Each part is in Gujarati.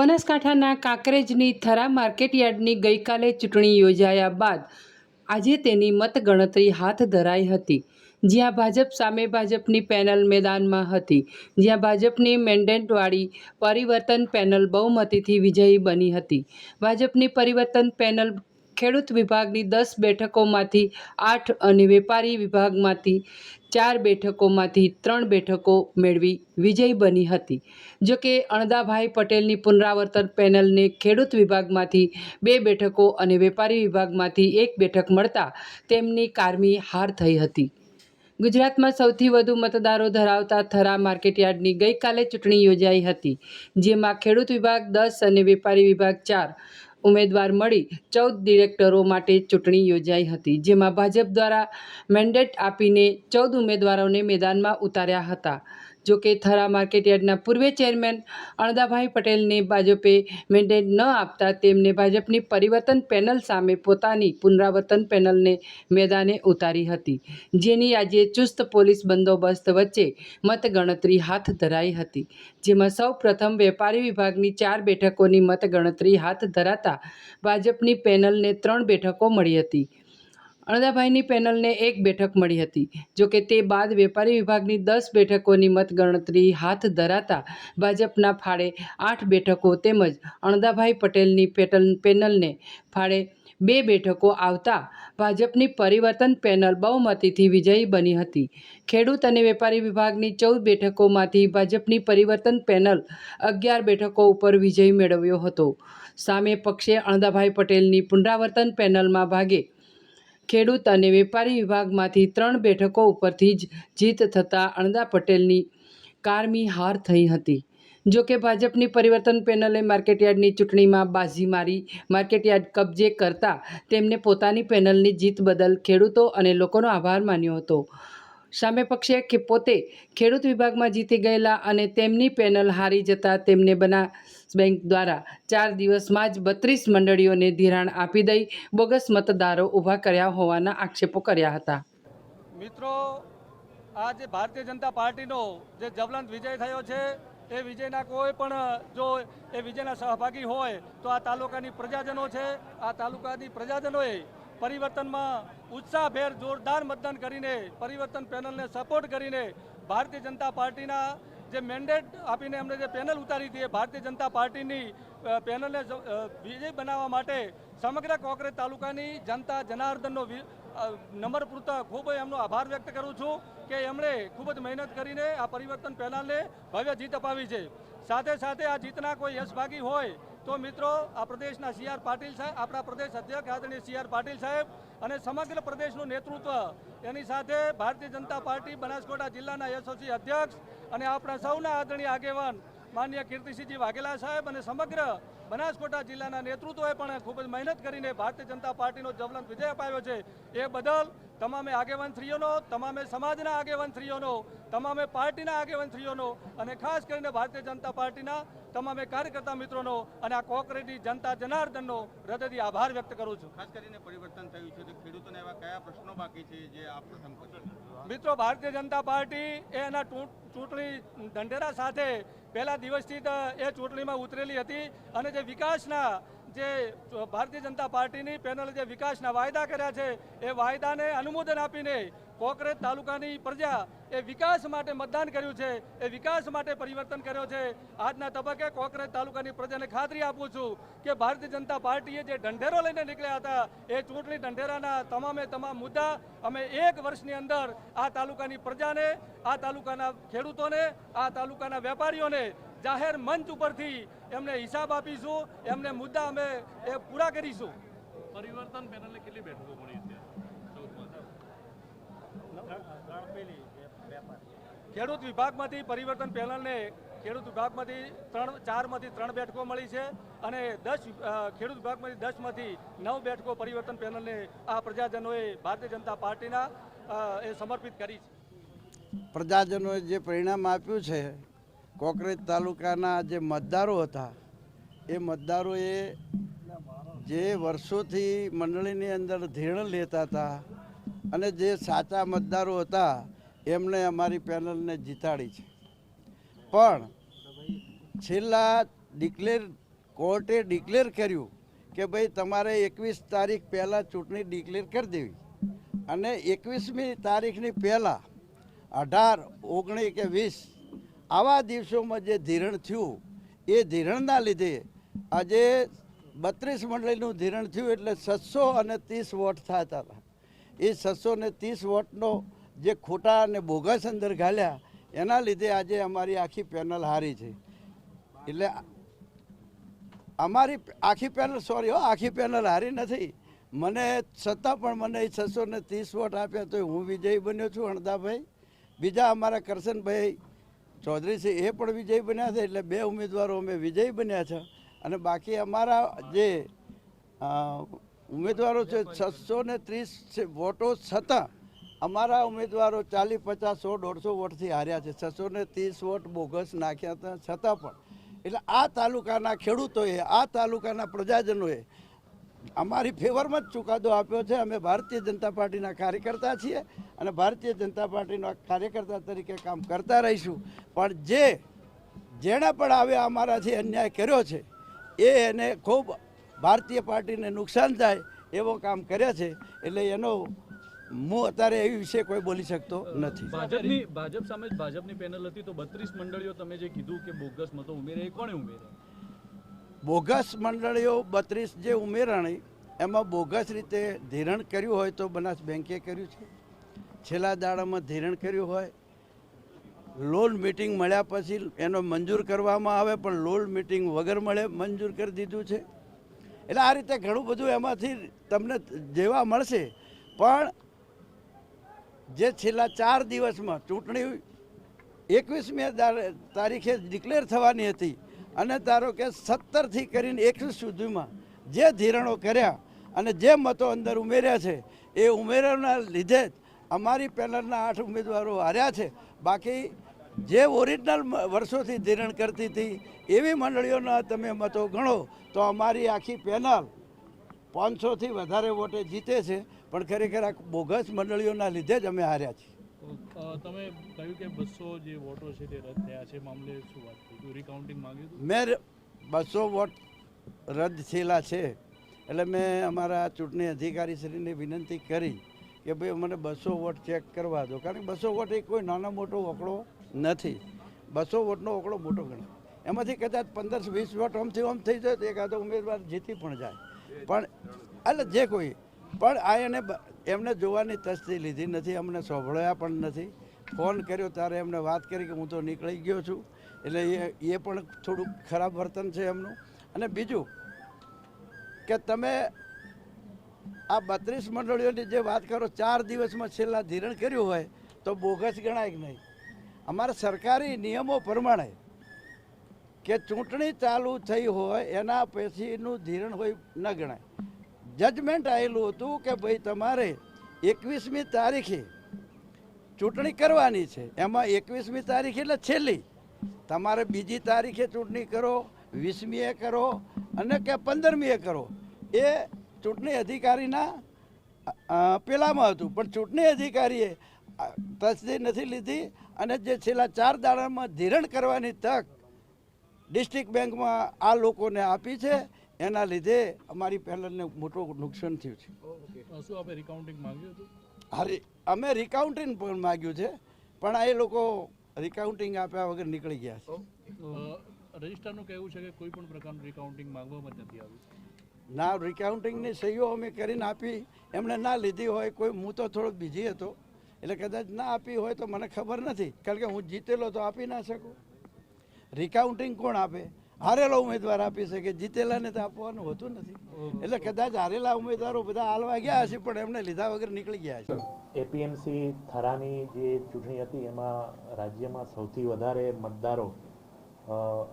બનાસકાંઠાના કાંકરેજની થરા માર્કેટયાર્ડની ગઈકાલે ચૂંટણી યોજાયા બાદ આજે તેની મતગણતરી હાથ ધરાઈ હતી. જ્યાં ભાજપ સામે ભાજપની પેનલ મેદાનમાં હતી. જ્યાં ભાજપની મેન્ડેટવાળી પરિવર્તન પેનલ બહુમતીથી વિજયી બની હતી. ભાજપની પરિવર્તન પેનલ ખેડૂત વિભાગની દસ બેઠકોમાંથી આઠ અને વેપારી વિભાગમાંથી ચાર બેઠકોમાંથી ત્રણ બેઠકો મેળવી વિજય બની હતી. જોકે અણદાભાઈ પટેલની પુનરાવર્તન પેનલને ખેડૂત વિભાગમાંથી બે બેઠકો અને વેપારી વિભાગમાંથી એક બેઠક મળતા તેમની કારમી હાર થઈ હતી. ગુજરાતમાં સૌથી વધુ મતદારો ધરાવતા થરા માર્કેટયાર્ડની ગઈકાલે ચૂંટણી યોજાઈ હતી, જેમાં ખેડૂત વિભાગ દસ અને વેપારી વિભાગ ચાર. ઉમેદવાર મળી ચૌદ ડિરેક્ટરો માટે ચૂંટણી યોજાઈ હતી, જેમાં ભાજપ દ્વારા મેન્ડેટ આપીને ચૌદ ઉમેદવારોને મેદાનમાં ઉતાર્યા હતા. જો કે થરા માર્કેટયાર્ડના પૂર્વે ચેરમેન અણદાભાઈ પટેલને ભાજપે મેન્ડેટ ન આપતા તેમને ભાજપની પરિવર્તન પેનલ સામે પોતાની પુનરાવર્તન પેનલને મેદાને ઉતારી હતી, જેની આજે ચુસ્ત પોલીસ બંદોબસ્ત વચ્ચે મતગણતરી હાથ ધરાઈ હતી, જેમાં સૌ પ્રથમ વેપારી વિભાગની ચાર બેઠકોની મતગણતરી હાથ ધરાતા ભાજપની પેનલને ત્રણ બેઠકો મળી હતી. અણદાભાઈની પેનલને એક બેઠક મળી હતી જોકે તે બાદ વેપારી વિભાગની દસ બેઠકોની મતગણતરી હાથ ધરાતા ભાજપના ફાળે આઠ બેઠકો તેમજ અણદાભાઈ પટેલની પેટલ પેનલને ફાળે બે બેઠકો આવતા ભાજપની પરિવર્તન પેનલ બહુમતીથી વિજયી બની હતી. ખેડૂત અને વેપારી વિભાગની ચૌદ બેઠકોમાંથી ભાજપની પરિવર્તન પેનલ અગિયાર બેઠકો ઉપર વિજય મેળવ્યો હતો. સામે પક્ષે અણદાભાઈ પટેલની પુનરાવર્તન પેનલમાં ભાગે ખેડૂત અને વેપારી વિભાગમાંથી ત્રણ બેઠકો ઉપરથી જ જીત થતાં અણદા પટેલની કારમી હાર થઈ હતી. જોકે ભાજપની પરિવર્તન પેનલે માર્કેટયાર્ડની ચૂંટણીમાં બાજી મારી, માર્કેટયાર્ડ કબજે કરતા તેમને પોતાની પેનલની જીત બદલ ખેડૂતો અને લોકોનો આભાર માન્યો હતો. સામે પક્ષે કે પોતે ખેડૂત વિભાગમાં જીતી ગયેલા અને તેમની પેનલ હારી જતા તેમને બનાસ બેંક દ્વારા ચાર દિવસમાં જ બત્રીસ મંડળીઓને ધિરાણ આપી દઈ બોગસ મતદારો ઊભા કર્યા હોવાના આક્ષેપો કર્યા હતા. મિત્રો, આ જે ભારતીય જનતા પાર્ટીનો જે જવલંત વિજય થયો છે, એ વિજયના કોઈ પણ, જો એ વિજયના સહભાગી હોય, તો આ તાલુકાની પ્રજાજનો છે. આ તાલુકાની પ્રજાજનોએ પરિવર્તનમાં ઉત્સાહભેર જોરદાર મતદાન કરીને પરિવર્તન પેનલને સપોર્ટ કરીને ભારતીય જનતા પાર્ટીના જે મેન્ડેટ આપીને અમને જે પેનલ ઉતારી હતી એ ભારતીય જનતા પાર્ટીની પેનલને વિજય બનાવવા માટે સમગ્ર કોંકરેજ તાલુકાની જનતા જનાર્દનનો નંબર પૂરતા ખૂબ એમનો આભાર વ્યક્ત કરું છું કે એમણે ખૂબ જ મહેનત કરીને આ પરિવર્તન પેનલને ભવ્ય જીત અપાવી છે. સાથે સાથે આ જીતના કોઈ યશભાગી હોય તો મિત્રો, આ પ્રદેશના સી આર પાટીલ સાહેબ, આપણા પ્રદેશ અધ્યક્ષ આદરણીય સી આર પાટીલ સાહેબ અને સમગ્ર પ્રદેશનું નેતૃત્વ. એની સાથે ભારતીય જનતા પાર્ટી બનાસકાંઠા જિલ્લાના એસઓસી અધ્યક્ષ અને આપણા સૌના આદરણીય આગેવાન માન્ય કીર્તિસિંહજી વાઘેલા સાહેબ અને સમગ્ર બનાસકોટા જિલ્લાના નેતૃત્વએ પણ ખૂબ જ મહેનત કરીને ભારતીય જનતા પાર્ટીનો જ્વલંત વિજય અપાવ્યો છે. એ બદલ તમામે આગેવાનશ્રીઓનો, તમામે સમાજના આગેવાનશ્રીઓનો, તમામે પાર્ટીના આગેવાનશ્રીઓનો અને ખાસ કરીને ભારતીય જનતા પાર્ટીના તમામે કાર્યકર્તા મિત્રોનો અને આ કોકરેટી જનતા જનાર્દનનો હૃદયથી આભાર વ્યક્ત કરું છું. ખાસ કરીને પરિવર્તન થયું છે ખેડૂતોને એવા કયા પ્રશ્નો બાકી છે જે આપ મિત્રો ભારતીય જનતા પાર્ટી એના ચૂંટણી ઢંઢેરા સાથે પહેલા દિવસથી એ ચૂંટણીમાં ઉતરેલી હતી અને જે વિકાસના જે ભારતીય જનતા પાર્ટીની પેનલે જે વિકાસના વાયદા કર્યા છે એ વાયદાને અનુમોદન આપીને કોકરેજ તાલુકાની પ્રજા એ વિકાસ માટે મતદાન કર્યું છે, એ વિકાસ માટે પરિવર્તન કર્યો છે. આજના તબક્કે કોકરેજ તાલુકાની પ્રજાને ખાતરી આપું છું કે ભારતીય જનતા પાર્ટીએ જે ઢંઢેરો લઈને નીકળ્યા હતા, એ ચૂંટણી ઢંઢેરાના તમામે તમામ મુદ્દા અમે એક વર્ષની અંદર આ તાલુકાની પ્રજાને, આ તાલુકાના ખેડૂતોને, આ તાલુકાના વેપારીઓને જાહેર મંચ ઉપરથી એમને હિસાબ આપીશું, એમને મુદ્દા અમે એ પૂરા કરીશું. પરિવર્તન પેનલને કેટલી બેઠકો મળી છે ખેડૂત વિભાગમાંથી પરિવર્તન પેનલને ખેડૂત વિભાગમાંથી ત્રણ, ચારમાંથી ત્રણ બેઠકો મળી છે અને દસ ખેડૂત વિભાગમાંથી દસમાંથી નવ બેઠકો પરિવર્તન પેનલને આ પ્રજાજનોએ ભારતીય જનતા પાર્ટીના એ સમર્પિત કરી છે. પ્રજાજનોએ જે પરિણામ આપ્યું છે, કોકરેજ તાલુકાના જે મતદારો હતા, એ મતદારોએ જે વર્ષોથી મંડળીની અંદર ધીરણ લેતા હતા અને જે સાચા મતદારો હતા, એમણે અમારી પેનલને જીતાડી છે. પણ છેલ્લા ડિક્લેર, કોર્ટે ડિક્લેર કર્યું કે ભાઈ તમારે એકવીસ તારીખ પહેલાં ચૂંટણી ડિક્લેર કરી દેવી. અને એકવીસમી તારીખની પહેલાં અઢાર, ઓગણીસ કે વીસ આવા દિવસોમાં જે ધીરણ થયું, એ ધીરણના લીધે આજે બત્રીસ મંડળીનું ધીરણ થયું એટલે છસો અને ત્રીસ વોટ થતા હતા. એ છસો ને ત્રીસ વોટનો જે ખોટા અને બોગસ અંદર ઘાલ્યા, એના લીધે આજે અમારી આખી પેનલ હારી છે. એટલે અમારી આખી પેનલ, સોરી હો, આખી પેનલ હારી નથી. મને છતાં પણ મને એ છસો ને ત્રીસ વોટ આપ્યા તો હું વિજયી બન્યો છું અણદાભાઈ બીજા અમારા કરશનભાઈ ચૌધરી છે, એ પણ વિજયી બન્યા છે, એટલે બે ઉમેદવારો અમે વિજયી બન્યા છે. અને બાકી અમારા જે ઉમેદવારો છે છસો ને ત્રીસ વોટો છતાં અમારા ઉમેદવારો ચાલીસ, પચાસ, સો, દોઢસો વોટથી હાર્યા છે. છસો ને ત્રીસ વોટ બોગસ નાખ્યા હતા છતાં પણ. એટલે આ તાલુકાના ખેડૂતોએ, આ તાલુકાના પ્રજાજનોએ અમારી ફેવરમાં જ ચુકાદો આપ્યો છે. અમે ભારતીય જનતા પાર્ટીના કાર્યકર્તા છીએ અને ભારતીય જનતા પાર્ટીના કાર્યકર્તા તરીકે કામ કરતા રહીશું. પણ જે જેણે પણ આવે અમારાથી અન્યાય કર્યો છે, એ એને ખૂબ ભારતીય પાર્ટીને નુકસાન થાય એવો કામ કર્યા છે એટલે એનો હું અત્યારે એ વિશે કોઈ બોલી શકતો નથી. ભાજપની ભાજપ સામે ભાજપની પેનલ હતી તો બત્રીસ મંડળીઓ તમે જે કીધું કે બોગસ મતો ઉમેરે એ કોણે ઉમેરે? બોગસ મંડળીઓ બત્રીસ જે ઉમેરાણી એમાં બોગસ રીતે ધિરણ કર્યું હોય તો બનાસ બેંકે કર્યું છે. છેલ્લા દાડામાં ધિરણ કર્યું હોય. લોન મિટિંગ મળ્યા પછી એનો મંજૂર કરવામાં આવે પણ લોન મિટિંગ વગર મળે મંજૂર કરી દીધું છે. એટલે આ રીતે ઘણું બધું એમાંથી તમને જેવા મળશે. પણ જે છેલ્લા ચાર દિવસમાં ચૂંટણી એકવીસમી તારીખે ડિક્લેર થવાની હતી અને ધારો કે સત્તરથી કરીને એકવીસ સુધીમાં જે ધીરણો કર્યા અને જે મતો અંદર ઉમેર્યા છે, એ ઉમેરાના લીધે જ અમારી પેનલના આઠ ઉમેદવારો હાર્યા છે. બાકી જે ઓરિજિનલ વર્ષોથી ધીરણ કરતી હતી એવી મંડળીઓના તમે મતો ગણો તો અમારી આખી પેનલ પાંચસોથી વધારે વોટે જીતે છે પણ ખરેખર આ બોગસ મંડળીઓના લીધે જ અમે હાર્યા છીએ. તમે કહ્યું કે બસો જે વોટો છે તે રદ થયા છે મામલે શું વાત થઈ રિકાઉન્ટિંગ માંગ્યું મેં બસો વોટ રદ થયેલા છે એટલે મેં અમારા ચૂંટણી અધિકારીશ્રીને વિનંતી કરી કે ભાઈ મને બસો વોટ ચેક કરવા દો કારણ કે બસો વોટ એ કોઈ નાનો મોટો ઓકળો નથી. બસો વોટનો ઓકળો મોટો ગણાય એમાંથી કદાચ પંદર વીસ વોટ આમથી આમ થઈ જાય તો એકાદો ઉમેદવાર જીતી પણ જાય. પણ એટલે જે કોઈ, પણ આ એને એમને જોવાની તસ્તી લીધી નથી, અમને સાંભળ્યા પણ નથી. ફોન કર્યો ત્યારે એમને વાત કરી કે હું તો નીકળી ગયો છું. એટલે એ એ પણ થોડુંક ખરાબ વર્તન છે એમનું. અને બીજું, કે તમે આ બત્રીસ મંડળીઓની જે વાત કરો, ચાર દિવસમાં છેલ્લા ધીરણ કર્યું હોય, તો બોગસ ગણાય કે નહીં? અમારા સરકારી નિયમો પ્રમાણે કે ચૂંટણી ચાલુ થઈ હોય, એના પછીનું ધીરણ હોય ન ગણાય. જજમેન્ટ આવેલું હતું કે ભાઈ તમારે એકવીસમી તારીખે ચૂંટણી કરવાની છે. એમાં એકવીસમી તારીખ એટલે છેલ્લી. તમારે બીજી તારીખે ચૂંટણી કરો, વીસમીએ કરો અને કે પંદરમીએ કરો. એ ચૂંટણી અધિકારીના પેલામાં હતું. પણ ચૂંટણી અધિકારીએ તસદી નથી લીધી. અને જે છેલ્લા ચાર દાડામાં ધિરણ કરવાની તક ડિસ્ટ્રિક્ટ બેંકમાં આ લોકોને આપી છે એના લીધે અમારી પેનલને મોટું નુકસાન થયું છે. અ, શું આપે રિકાઉન્ટિંગ માંગ્યું હતું? હારે અમે રિકાઉન્ટિંગ પણ માગ્યું છે પણ એ લોકો રિકાઉન્ટિંગ આપ્યા વગર નીકળી ગયા છે. રજિસ્ટરનું કહેવું છે કે કોઈ પણ પ્રકારનું રિકાઉન્ટિંગ માંગવામાં નથી આવ્યું. ના રિકાઉન્ટિંગની સહીઓ અમે કરીને આપી. એમણે ના લીધી હોય કોઈ હું તો થોડો બીજી હતો. એટલે કદાચ ના આપી હોય તો મને ખબર નથી. કારણ કે હું જીતેલો તો આપી ના શકું. રિકાઉન્ટિંગ કોણ આપે? હારેલો ઉમેદવાર આપી શકે. જીતેલાને તો આપવાનું હોતું નથી. એટલે કદાચ હારેલા ઉમેદવારો બધા હાલવા ગયા હશે પણ એમને લીધા વગર નીકળી ગયા છે એપીએમસી થરાની જે ચૂંટણી હતી એમાં રાજ્યમાં સૌથી વધારે મતદારો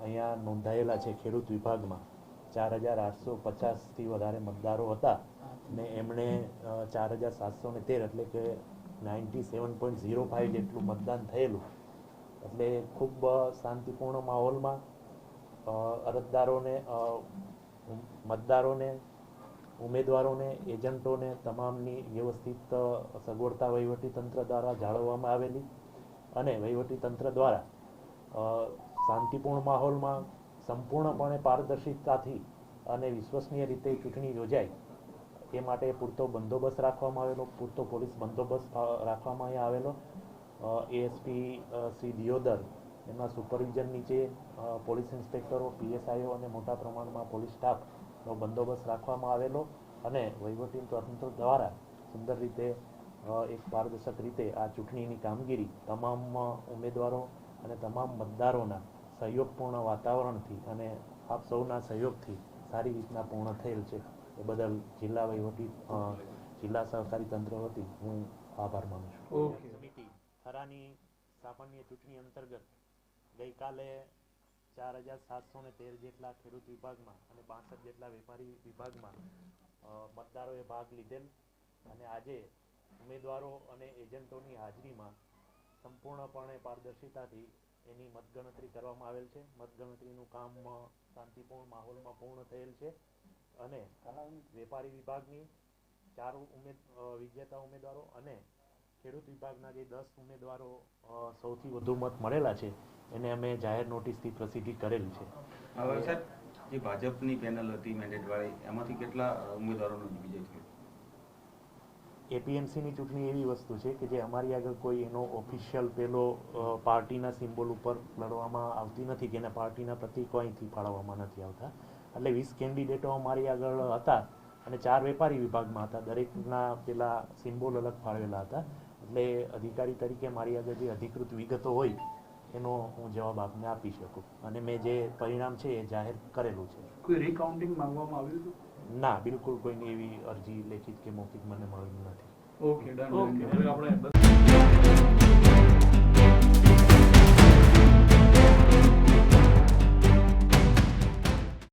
અહીંયા નોંધાયેલા છે ખેડૂત વિભાગમાં. ચાર હજાર આઠસો પચાસથી વધારે મતદારો હતા ને એમણે ચાર હજાર સાતસો ને તેર એટલે કે ninety seven point zero five જેટલું મતદાન થયેલું. એટલે ખૂબ શાંતિપૂર્ણ માહોલમાં અરજદારોને મતદારોને, ઉમેદવારોને, એજન્ટોને તમામની વ્યવસ્થિત સગવડતા વહીવટીતંત્ર દ્વારા જાળવવામાં આવેલી અને વહીવટીતંત્ર દ્વારા શાંતિપૂર્ણ માહોલમાં સંપૂર્ણપણે પારદર્શિતાથી અને વિશ્વસનીય રીતે ચૂંટણી યોજાય એ માટે પૂરતો બંદોબસ્ત રાખવામાં આવેલો, પૂરતો પોલીસ બંદોબસ્ત રાખવામાં અહીંયા આવેલો. એએસપી શ્રી દિયોદર, એમના સુપરવિઝન નીચે પોલીસ ઇન્સ્પેક્ટરો પીએસઆઈઓ અને મોટા પ્રમાણમાં પોલીસ સ્ટાફનો બંદોબસ્ત રાખવામાં આવેલો અને વહીવટી તંત્ર દ્વારા સુંદર રીતે એક પારદર્શક રીતે આ ચૂંટણીની કામગીરી તમામ ઉમેદવારો અને તમામ મતદારોના સહયોગપૂર્ણ વાતાવરણથી અને આપ સૌના સહયોગથી સારી રીતના પૂર્ણ થયેલ છે. એ બદલ જિલ્લા વહીવટી જિલ્લા સહકારી તંત્ર વતી હું આભાર માનું છું. સમિતિ થરાની સામાન્ય ચૂંટણી અંતર્ગત ગઈકાલે ચાર હજાર સાતસો ને તેર જેટલા ખેડૂત વિભાગમાં અને બાસઠ જેટલા વેપારી વિભાગમાં મતદારોએ ભાગ લીધેલ અને આજે ઉમેદવારો અને એજન્ટોની હાજરીમાં સંપૂર્ણપણે પારદર્શિતાથી એની મતગણતરી કરવામાં આવેલ છે. મતગણતરીનું કામ શાંતિપૂર્ણ માહોલમાં પૂર્ણ થયેલ છે. અને વેપારી વિભાગની ચાર ઉમેદ વિજેતા ઉમેદવારો અને ખેડૂત વિભાગના જે દસ ઉમેદવારો સૌથી વધુ મત મળેલા છે એને અમે જાહેર નોટિસથી પ્રસિદ્ધિ કરેલી છે. હવે સાહેબ જે ભાજપની પેનલ હતી મેન્ડેટવાળી એમાંથી કેટલા ઉમેદવારોનો વિજય થયો? એપીએમસીની ચૂંટણી એવી વસ્તુ છે કે જે અમારી આગળ કોઈ એનો ઓફિશિયલ પેલો પાર્ટીના સિમ્બોલ ઉપર લડવામાં આવતી નથી કે એના પાર્ટીના પ્રતિકો અહીંથી ફાળવવામાં નથી આવતા. એટલે વીસ કેન્ડિડેટો અમારી આગળ હતા અને ચાર વેપારી વિભાગમાં હતા. દરેકના પેલા સિમ્બોલ અલગ ફાળવેલા હતા. એટલે અધિકારી તરીકે મારી આગળ જે અધિકૃત વિગતો હોય એનો હું જવાબ આપને આપી શકું. અને મેં જે પરિણામ છે એ જાહેર કરેલું છે. કોઈ રિકાઉન્ટિંગ માંગવામાં આવ્યું હતું? ના બિલકુલ કોઈની એવી અરજી લેખિત કે મૌખિક મને મળેલી નથી. ઓકે ડન ઓકે હવે આપણે